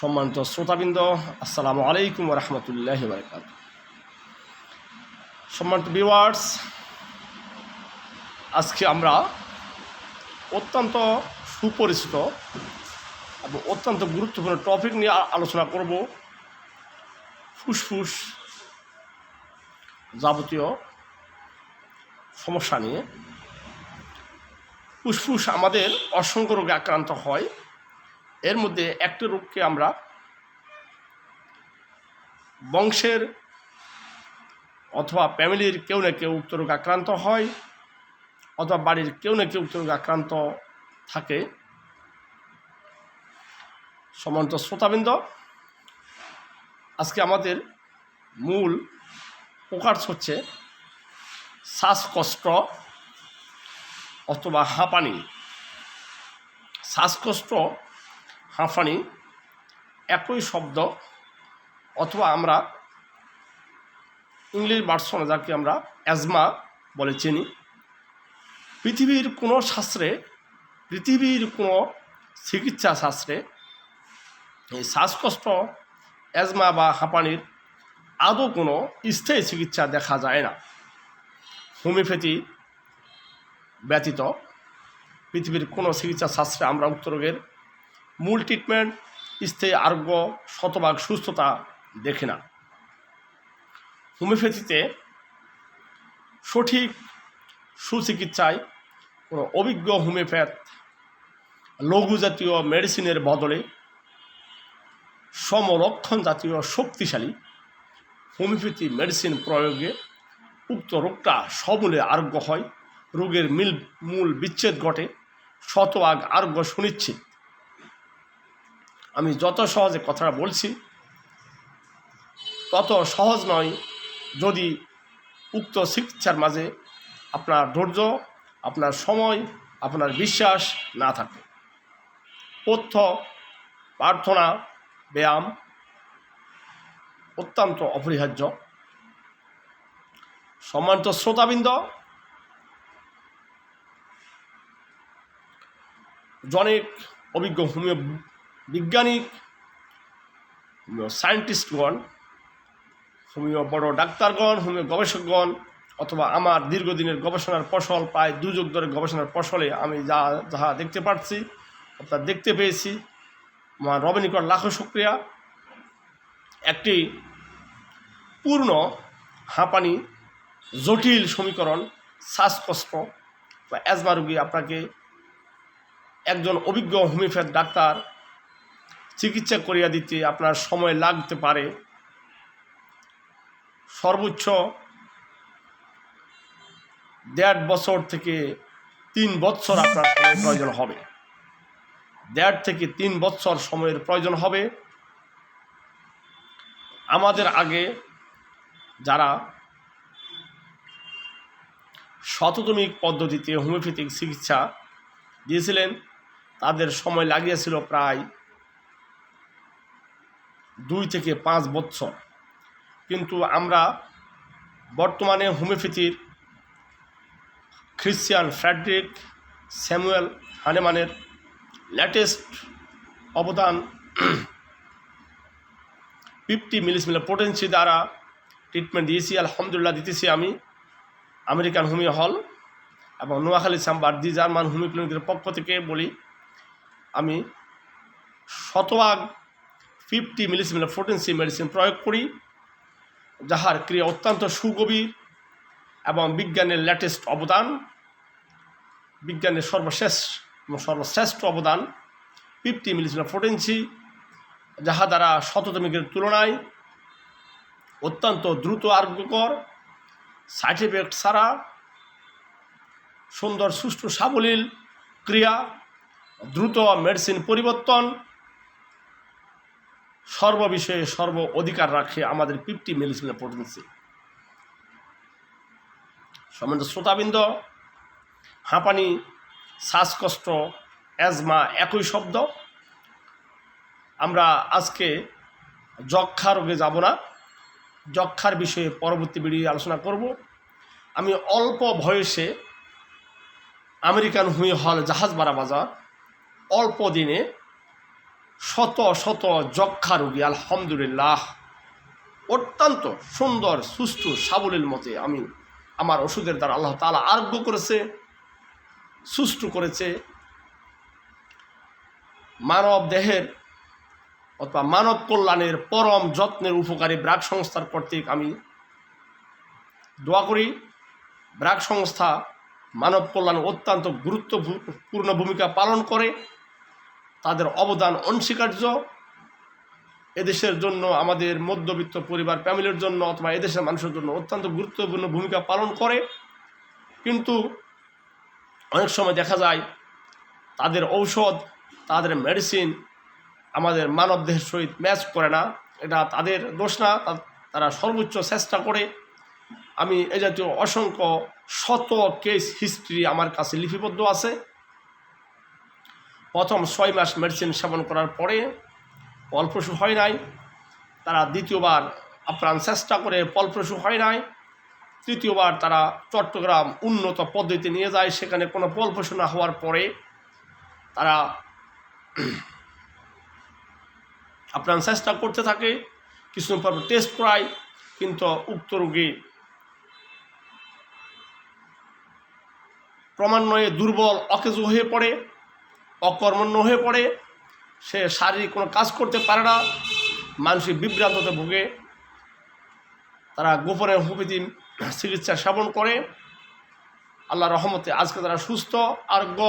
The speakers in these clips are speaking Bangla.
সম্মানিত শ্রোতাবৃন্দ, আসসালামু আলাইকুম রহমতুল্লাহ বারকাত সম্মানিত ভিওয়ার্স আজকে আমরা অত্যন্ত সুপরিচিত এবং অত্যন্ত গুরুত্বপূর্ণ টপিক নিয়ে আলোচনা করব ফুসফুস যাবতীয় সমস্যা নিয়ে। ফুসফুস আমাদের অসংখ্য রোগে আক্রান্ত হয়। এর মধ্যে একটি রোগকে আমরা বংশের অথবা ফ্যামিলির কেউ না কেউ উক্ত রোগে আক্রান্ত হয়, অথবা বাড়ির কেউ না কেউ উক্ত রোগে আক্রান্ত থাকে। সমান্ত শ্রোতাবৃন্দ, আজকে আমাদের মূল প্রকাশ হচ্ছে শ্বাসকষ্ট অথবা হাঁপানি। শ্বাসকষ্ট হাঁফানি একই শব্দ অথবা আমরা ইংলিশ ভার্সনে যাকে আমরা অ্যাজমা বলে চিনি। পৃথিবীর কোনো শাস্ত্রে, পৃথিবীর কোনো চিকিৎসা শাস্ত্রে এই শ্বাসকষ্ট অ্যাজমা বা হাঁপানির আদৌ কোনো স্থায়ী চিকিৎসা দেখা যায় না। হোমিওপ্যাথি ব্যতীত পৃথিবীর কোনো চিকিৎসা শাস্ত্রে আমরা উক্ত রোগের মূল ট্রিটমেন্ট স্থায়ী আরোগ্য, শতভাগ সুস্থতা দেখে না। হোমিওপ্যাথিতে সঠিক সুচিকিৎসায় কোনো অভিজ্ঞ হোমিওপ্যাথ লঘু জাতীয় মেডিসিনের বদলে সমরক্ষণ জাতীয় শক্তিশালী হোমিওপ্যাথি মেডিসিন প্রয়োগে উক্ত রোগটা সমূলে আরোগ্য হয়। রোগের মিল মূল বিচ্ছেদ ঘটে। শতভাগ আরোগ্য সুনিশ্চিত। আমি যত সহজে কথাটা বলছি, তত সহজ নয় যদি উক্ত চিকিৎসার মাঝে আপনার ধৈর্য, আপনার সময়, আপনার বিশ্বাস না থাকে। পথ্য প্রার্থনা, ব্যায়াম অত্যন্ত অপরিহার্য। সম্মানিত শ্রোতাবৃন্দ অনেক অভিজ্ঞ হোমিও বিজ্ঞানিক হোমিও সায়েন্টিস্টগণ হোমিও বড় ডাক্তারগণ, হোমিও গবেষকগণ, অথবা আমার দীর্ঘদিনের গবেষণার ফসল, প্রায় দুযুগ ধরে গবেষণার ফসলে আমি যা, যাহা দেখতে পাচ্ছি অর্থাৎ দেখতে পেয়েছি আমার রবনিকর লাখো শুক্রিয়া একটি পূর্ণ হাঁপানি, জটিল সমীকরণ, শ্বাসকষ্ট, বা অ্যাজমা রোগী আপনাকে একজন অভিজ্ঞ হোমিওপ্যাথ ডাক্তার চিকিৎসা করিয়া দিতে আপনার সময় লাগতে পারে। সর্বোচ্চ দেড় বছর থেকে তিন বছর আপনার সময় প্রয়োজন হবে। দেড় থেকে তিন বছর সময়ের প্রয়োজন হবে। আমাদের আগে যারা শততমিক পদ্ধতিতে হোমিওপ্যাথিক চিকিৎসা দিয়েছিলেন, তাদের সময় লাগিয়েছিল প্রায় দুই থেকে পাঁচ বছর কিন্তু আমরা বর্তমানে হোমিওপ্যাথির খ্রিশ্চিয়ান ফ্রেডরিক স্যামুয়েল হানেমানের লেটেস্ট অবদান ফিফটি মিলিসমিলে পোটেন্সি দ্বারা ট্রিটমেন্ট দিয়েছি, আলহামদুলিল্লাহ দিতেছি আমি। আমেরিকান হোমিও হল এবং Noakhali chamber the German homeo ক্লিনিকের পক্ষ থেকে বলি, আমি শতভাগ ফিফটি মিলিসিমিলে ফোর্টেন্সি মেডিসিন প্রয়োগ করি, যাহার ক্রিয়া অত্যন্ত সুগভীর এবং বিজ্ঞানের লেটেস্ট অবদান, বিজ্ঞানের সর্বশেষ সর্বশ্রেষ্ঠ অবদান ফিফটি মিলিসিমিলে ফোর্টেন্সি যাহা দ্বারা শততমিকের তুলনায় অত্যন্ত দ্রুত আরোগ্যকর সাইড এফেক্ট ছাড়া সুন্দর সুষ্ঠু সাবলীল ক্রিয়া, দ্রুত মেডিসিন পরিবর্তন সর্ববিষয়ে সর্ব অধিকার রাখে আমাদের ফিফটি মেডিসিনের পোটেন্সি সম্বন্ধ শ্রোতাবৃন্দ, হাঁপানি, শ্বাসকষ্ট অ্যাজমা একই শব্দ। আমরা আজকে যক্ষা রোগে যাব না। যক্ষার বিষয়ে পরবর্তী ভিডিও আলোচনা করব। আমি অল্প বয়সে আমেরিকান হুই হল জাহাজ বারা বাজার, অল্প দিনে শত শত যক্ষা রোগী, আলহামদুলিল্লাহ। অত্যন্ত সুন্দর, সুস্থ, সাবলীল মতে আমি আমার ওষুধের দ্বারা আল্লাহ তালা আরোগ্য করেছে সুষ্ঠু করেছে। মানব দেহের অথবা মানব কল্যাণের পরম যত্নের উপকারী ব্রাক সংস্থার কর্তৃক আমি দোয়া করি। ব্রাক সংস্থা মানব কল্যাণে অত্যন্ত গুরুত্বপূর্ণ ভূমিকা পালন করে। তাদের অবদান অনস্বীকার্য। এদেশের জন্য, আমাদের মধ্যবিত্ত পরিবার, ফ্যামিলির জন্য অথবা এদেশের মানুষের জন্য অত্যন্ত গুরুত্বপূর্ণ ভূমিকা পালন করে। কিন্তু অনেক সময় দেখা যায়, তাদের ঔষধ, তাদের মেডিসিন আমাদের মানব দেহের সহিত ম্যাচ করে না। এটা তাদের দোষ না তারা সর্বোচ্চ চেষ্টা করে। আমি এ জাতীয় অসংখ্য শত কেস হিস্ট্রি আমার কাছে লিপিবদ্ধ আছে। প্রথম ছয় মাস মেডিসিন সেবন করার পরে ফলপ্রসূ হয় নাই। তারা দ্বিতীয়বার আপ্রাণ চেষ্টা করে ফলপ্রসূ হয় নাই। তৃতীয়বার তারা চট্টগ্রাম উন্নত পদ্ধতি নিয়ে যায়, সেখানে কোনো ফলপ্রসূ না হওয়ার পরে তারা আপ্রাণ চেষ্টা করতে থাকে কিছুদিন পর টেস্ট করায়, কিন্তু উক্ত রোগী ক্রমান্বয়ে দুর্বল, অকেজো হয়ে পড়ে। অকর্মণ্য হয়ে পড়ে। সে শারীরিক কোনো কাজ করতে পারে না, মানসিক বিভ্রান্ততে ভোগে। তারা গোপনে হোমিওপ্যাথি চিকিৎসা সেবন করে। আল্লাহ রহমতে আজকে তারা সুস্থ, আরোগ্য।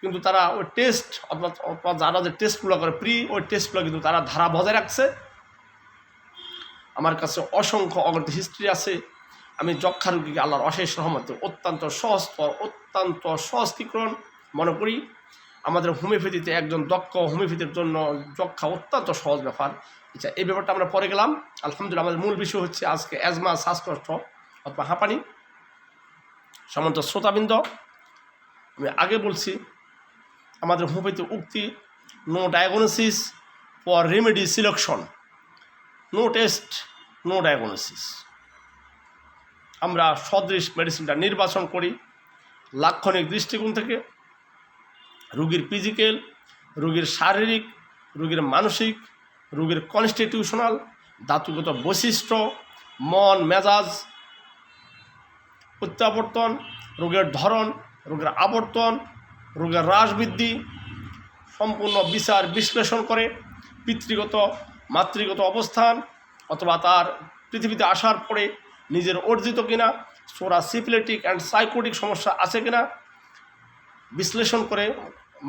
কিন্তু তারা ওই টেস্ট অথবা যারা যে টেস্টগুলো করে প্রি ওই টেস্টগুলো কিন্তু তারা ধারা বজায় রাখছে। আমার কাছে অসংখ্য অগ্রত হিস্ট্রি আছে। আমি যক্ষা রোগীকে আল্লাহর অশেষ রহমতে অত্যন্ত সহজতর অত্যন্ত সহজীকরণ মনে করি। আমাদের হোমিওপ্যাথিতে একজন দক্ষ হোমিওপ্যাথির জন্য যক্ষা অত্যন্ত সহজ ব্যাপার। আচ্ছা এই ব্যাপারটা আমরা পরে গেলাম। আলহামদুলিল্লাহ, আমাদের মূল বিষয় হচ্ছে আজকে অ্যাজমা, শ্বাসকষ্ট অথবা হাঁপানি। সামন্ত শ্রোতাবৃন্দ, আমি আগে বলছি, আমাদের হোমিওপ্যাথি উক্তি no diagnosis for remedy selection no test no diagnosis আমরা সদৃশ মেডিসিনটা নির্বাচন করি লাক্ষণিক দৃষ্টিকোণ থেকে। রুগীর ফিজিক্যাল রুগীর শারীরিক, রুগীর মানসিক, রুগীর কনস্টিটিউশনাল ধাতুগত বৈশিষ্ট্য, মন, মেজাজ, প্রত্যাবর্তন, রোগের ধরন, রোগের আবর্তন, রোগের হ্রাস বৃদ্ধি, সম্পূর্ণ বিচার বিশ্লেষণ করে পিতৃগত, মাতৃগত অবস্থান অথবা তার পৃথিবীতে আসার পরে নিজের অর্জিত কিনা, সোরা সিফিলেটিক অ্যান্ড সাইকোটিক সমস্যা আছে কিনা, বিশ্লেষণ করে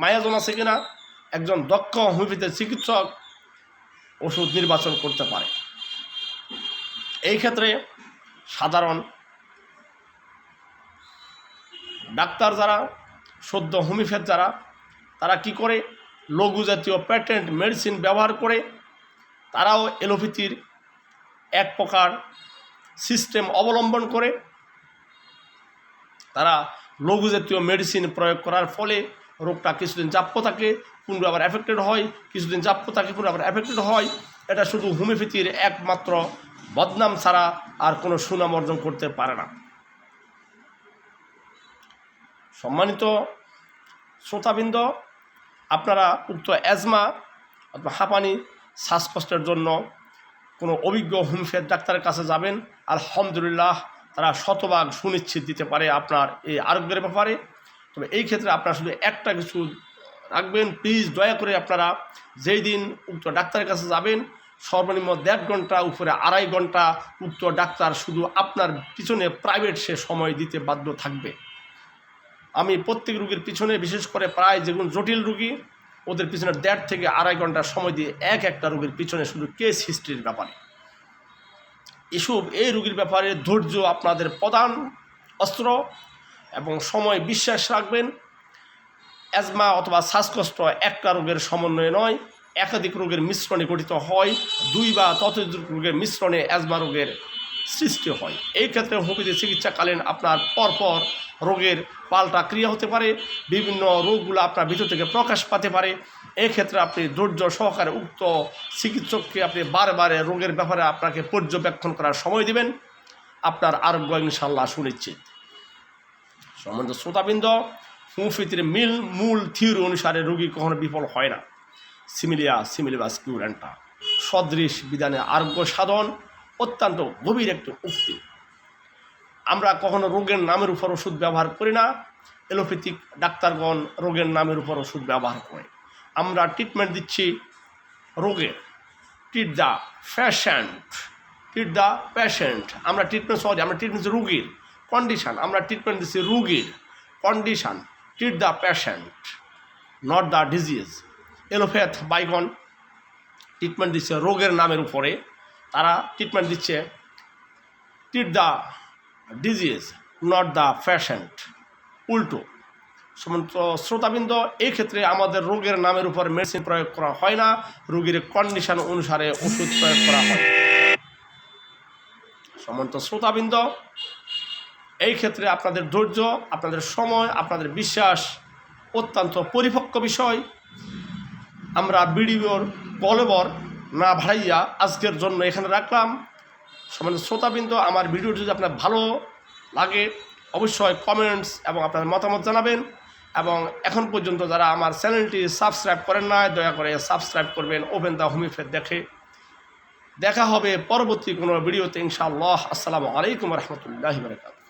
মায়াজন আছে কিনা, একজন দক্ষ হোমিওপ্যাথির চিকিৎসক ওষুধ নির্বাচন করতে পারে। এই ক্ষেত্রে সাধারণ ডাক্তার যারা, সদ্য হোমিওপ্যাথ যারা, তারা কি করে? লঘু জাতীয় প্যাটেন্ট মেডিসিন ব্যবহার করে, তারাও এলোপ্যাথির এক প্রকার সিস্টেম অবলম্বন করে তারা লঘু জাতীয় মেডিসিন প্রয়োগ করার ফলে রোগটা কিছুদিন জাপ্য থাকে পুনরায় আবার অ্যাফেক্টেড হয়, কিছুদিন জাপ্য থাকে পুনরায় আবার অ্যাফেক্টেড হয়। এটা শুধু হোমিওপ্যাথির একমাত্র বদনাম ছাড়া আর কোনো সুনাম অর্জন করতে পারে না। সম্মানিত শ্রোতাবৃন্দ, আপনারা উক্ত অ্যাজমা অথবা হাঁপানি, শ্বাসকষ্টের জন্য কোনো অভিজ্ঞ হোমিওপ্যাথ ডাক্তারের কাছে যাবেন। আলহামদুলিল্লাহ তারা শতভাগ সুনিশ্চিত দিতে পারে আপনার এই আরোগ্যের ব্যাপারে। তবে এই ক্ষেত্রে আপনারা শুধু একটা কিছু রাখবেন। প্লিজ দয়া করে আপনারা যেই দিন উক্ত ডাক্তারের কাছে যাবেন, সর্বনিম্ন দেড় ঘণ্টা, উপরে আড়াই ঘণ্টা উক্ত ডাক্তার শুধু আপনার পিছনে প্রাইভেট সে সময় দিতে বাধ্য থাকবে। আমি প্রত্যেক রুগীর পিছনে, বিশেষ করে প্রায় যেগুলো জটিল রুগী ওদের পিছনে দেড় থেকে আড়াই ঘণ্টা সময় দিয়ে এক একটা রুগীর পিছনে শুধু কেস হিস্ট্রির ব্যাপারে। এসব এই রুগীর ব্যাপারে ধৈর্য আপনাদের প্রধান অস্ত্র এবং সময় বিশ্বাস রাখবেন। অ্যাজমা অথবা শ্বাসকষ্ট একটা রোগের সমন্বয়ে নয়, একাধিক রোগের মিশ্রণে গঠিত হয়, দুই বা ততোধিক রোগের মিশ্রণে অ্যাজমা রোগের সৃষ্টি হয়। এই ক্ষেত্রে হোমিওপ্যাথি চিকিৎসাকালীন আপনার পরপর রোগের পাল্টা ক্রিয়া হতে পারে, বিভিন্ন রোগগুলো আপনার ভিতর থেকে প্রকাশ পাতে পারে। এক্ষেত্রে আপনি ধৈর্য সহকারে উক্ত চিকিৎসককে আপনি বারে রোগের ব্যাপারে আপনাকে পর্যবেক্ষণ করার সময় দিবেন। আপনার আরোগ্য ইনশাল্লাহ সুনিশ্চিত। সম্বন্ধ শ্রোতাবৃন্দ হোমিওপ্যাথির মিল, মূল থিওরি অনুসারে রোগী কখনো বিফল হয় না। সিমিলিয়া, সিমিলিবাস কিউরেন্টা। সদৃশ বিধানে আরোগ্য সাধন অত্যন্ত গভীর একটি উক্তি। আমরা কখনো রোগের নামের উপর ওষুধ ব্যবহার করি না, এলোপ্যাথিক ডাক্তারগণ রোগের নামের উপর ওষুধ ব্যবহার করে। আমরা ট্রিটমেন্ট দিচ্ছি রোগের treat the patient treat the patient আমরা ট্রিটমেন্ট সহজে, আমরা ট্রিটমেন্ট রুগীর কন্ডিশন আমরা ট্রিটমেন্ট দিচ্ছি রুগীর condition treat the patient not the disease allopath বাইগন treatment দিচ্ছে রোগের নামের উপরে। তারা ট্রিটমেন্ট দিচ্ছে। Treat the disease not the patient উল্টো। সমস্ত শ্রোতাবৃন্দ, এই ক্ষেত্রে আমাদের রোগের নামের উপর মেডিসিন প্রয়োগ করা হয় না। রোগীর কন্ডিশন অনুসারে ওষুধ প্রয়োগ করা হয়। সমন্ত শ্রোতাবৃন্দ, এই ক্ষেত্রে আপনাদের ধৈর্য, আপনাদের সময়, আপনাদের বিশ্বাস অত্যন্ত পরিপক্ক বিষয়। আমরা ভিডিওর কলবর না ভাড়াইয়া আজকের জন্য এখানে রাখলাম। সমাজ শ্রোতাবৃন্দ, আমার ভিডিওটি যদি আপনার ভালো লাগে, অবশ্যই কমেন্টস এবং আপনার মতামত জানাবেন এবং এখন পর্যন্ত যারা আমার চ্যানেলটি সাবস্ক্রাইব করেন না দয়া করে সাবস্ক্রাইব করবেন। ওপেন দ্য হোমিওপ্যাথ দেখে। দেখা হবে পরবর্তী কোনো ভিডিওতে, ইনশাআল্লাহ। আসসালামু আলাইকুম রহমতুল্লাহ বরকাত